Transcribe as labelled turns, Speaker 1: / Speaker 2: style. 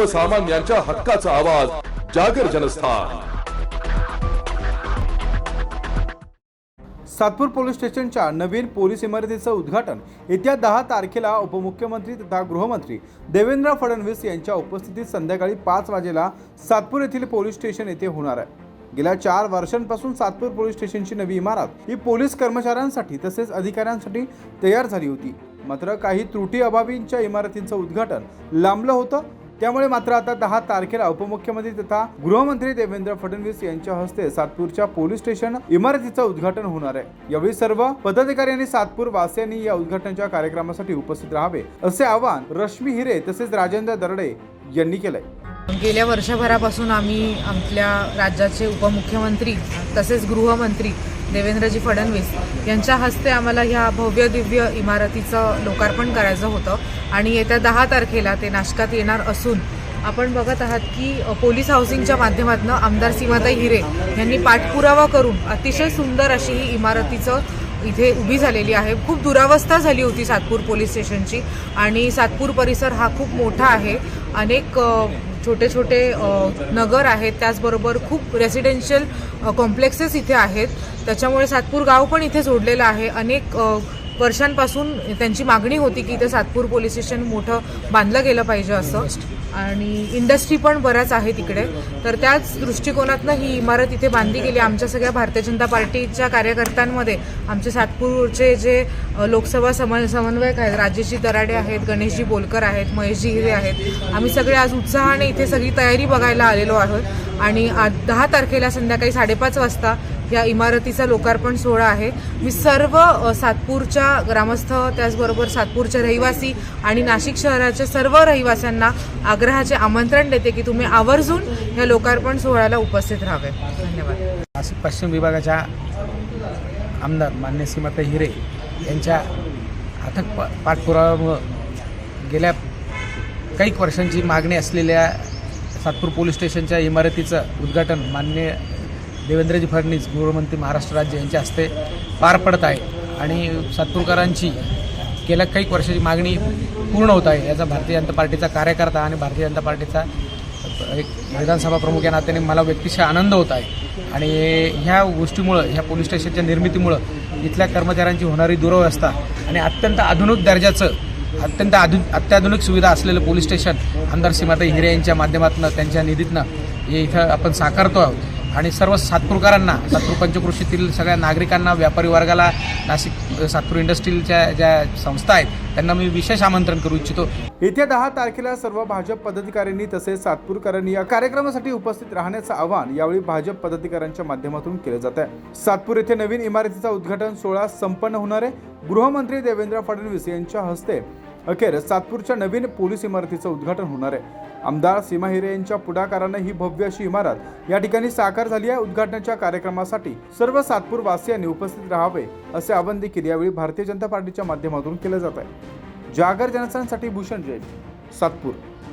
Speaker 1: सर्वसामान्यांच्या हक्काचा आवाज जागर जनस्थान.
Speaker 2: सातपूर पोलीस स्टेशनच्या नवीन पोलीस इमारतीचं उद्घाटन येत्या दहा तारखेला उपमुख्यमंत्री तथा गृहमंत्री देवेंद्र फडणवीस यांच्या उपस्थितीत संध्याकाळी पाच वाजेला सातपूर येथील पोलीस स्टेशन येथे होणार आहे. गेल्या चार वर्षांपासून सातपूर पोलीस स्टेशनची नवी इमारत ही पोलीस कर्मचाऱ्यांसाठी तसेच अधिकाऱ्यांसाठी तयार झाली होती. मात्र काही त्रुटी अभावींच्या इमारतींचं उद्घाटन लांबलं होतं त्यामुळे मात्र आता दहा तारखेला उपमुख्यमंत्री तथा गृहमंत्री देवेंद्र फडणवीस यांच्या हस्ते सातपूरच्या पोलीस स्टेशन इमारतीचं उद्घाटन होणार आहे. यावेळी सर्व पदाधिकारी आणि सातपूर वासियांनी या उद्घाटनाच्या कार्यक्रमासाठी उपस्थित राहावे असे आवाहन रश्मी हिरे तसेच राजेंद्र दरडे यांनी केलंय.
Speaker 3: गेल्या वर्षभरापासून आम्ही आपल्या राज्याचे उपमुख्यमंत्री तसेच गृहमंत्री देवेंद्रजी फडणवीस यांच्या हस्ते आम्हाला ह्या भव्य दिव्य इमारतीचं लोकार्पण करायचं होतं. आणि येत्या दहा तारखेला ते नाशकात येणार असून आपण बघत आहात की पोलीस हाऊसिंगच्या माध्यमातून आमदार सीमाताई हिरे यांनी पाठपुरावा करून अतिशय सुंदर अशी ही इमारतीचं इथे उभी झालेली आहे. खूप दुरावस्था झाली होती सातपूर पोलीस स्टेशनची आणि सातपूर परिसर हा खूप मोठा आहे. अनेक छोटे छोटे नगर आहेत. त्याचबरोबर खूप रेसिडेन्शियल कॉम्प्लेक्सेस इथे आहेत. त्याच्यामुळे सातपूर गाव पण इथे जोडलेलं आहे. अनेक वर्षांपासून त्यांची मागणी होती की इथं सातपूर पोलीस स्टेशन मोठं बांधलं गेलं पाहिजे असं. आणि इंडस्ट्री पण बऱ्याच आहे तिकडे. तर त्याच दृष्टिकोनातनं ही इमारत इथे बांधली गेली. आमच्या सगळ्या भारतीय जनता पार्टीच्या कार्यकर्त्यांमध्ये आमचे सातपूरचे जे लोकसभा सम समन्वयक आहेत राजेशजी दराडे आहेत गणेशजी बोलकर आहेत महेशजी हिरे आहेत. आम्ही सगळे आज उत्साहाने इथे सगळी तयारी बघायला आलेलो आहोत. आणि आज दहा तारखेला संध्याकाळी साडेपाच वाजता या इमारतीचा लोकार्पण सोहळा आहे. मी सर्व सातपूरच्या ग्रामस्थ त्याचबरोबर सातपूरच्या रहिवासी आणि नाशिक शहराच्या सर्व रहिवाशांना आग्रहाचे आमंत्रण देते की तुम्ही आवर्जून या लोकार्पण सोहळ्याला उपस्थित राहावे. धन्यवाद.
Speaker 4: नाशिक पश्चिम विभागाच्या आमदार मान्य सीमाता हिरे यांच्या अथक पा पाठपुराव्यामुळं गेल्या काही वर्षांची मागणी असलेल्या सातपूर पोलीस स्टेशनच्या इमारतीचं उद्घाटन मान्य देवेंद्रजी फडणवीस गृहमंत्री महाराष्ट्र राज्य यांच्या हस्ते पार पडत आहे. आणि सातपूरकरांची गेल्या काही वर्षाची मागणी पूर्ण होत आहे. याचा भारतीय जनता पार्टीचा कार्यकर्ता आणि भारतीय जनता पार्टीचा एक विधानसभा प्रमुख या नात्याने मला व्यक्तिशः आनंद होत आहे. आणि ह्या गोष्टीमुळं ह्या पोलीस स्टेशनच्या निर्मितीमुळं इथल्या कर्मचाऱ्यांची होणारी दुरवस्था आणि अत्यंत आधुनिक दर्जाचं अत्यंत आधु अत्याधुनिक सुविधा असलेलं पोलीस स्टेशन आमदार सीमाताई हिरे यांच्या माध्यमातून त्यांच्या निधीतनं हे इथं आपण साकारतो आहोत. आणि सर्व सातपूरकरांना सातपूर पंचकृषीतील सगळ्या नागरिकांना व्यापारी वर्गाला नाशिक सातपूर इंडस्ट्रीजच्या ज्या संस्था आहेत त्यांना मी विशेष आमंत्रण करू इच्छितो.
Speaker 2: येत्या दहा तारखेला सर्व भाजप पदाधिकाऱ्यांनी तसेच सातपूरकरांनी या कार्यक्रमासाठी उपस्थित राहण्याचं आवाहन यावेळी भाजप पदाधिकाऱ्यांच्या माध्यमातून केलं जात आहे. सातपूर येथे नवीन इमारतीचा उद्घाटन सोहळा संपन्न होणार आहे. गृहमंत्री देवेंद्र फडणवीस यांच्या हस्ते अखेर सातपूरच्या नवीन पोलीस इमारतीचं उद्घाटन होणार आहे. आमदार सीमा हिरे यांच्या पुढाकारानं ही भव्य अशी इमारत या ठिकाणी साकार झाली आहे. उद्घाटनाच्या कार्यक्रमासाठी सर्व सातपूर वासियांनी उपस्थित राहावे असे आवाहन देखील यावेळी भारतीय जनता पार्टीच्या माध्यमातून केलं जात आहे. जागर जनस्थानसाठी भूषण जैन सातपूर.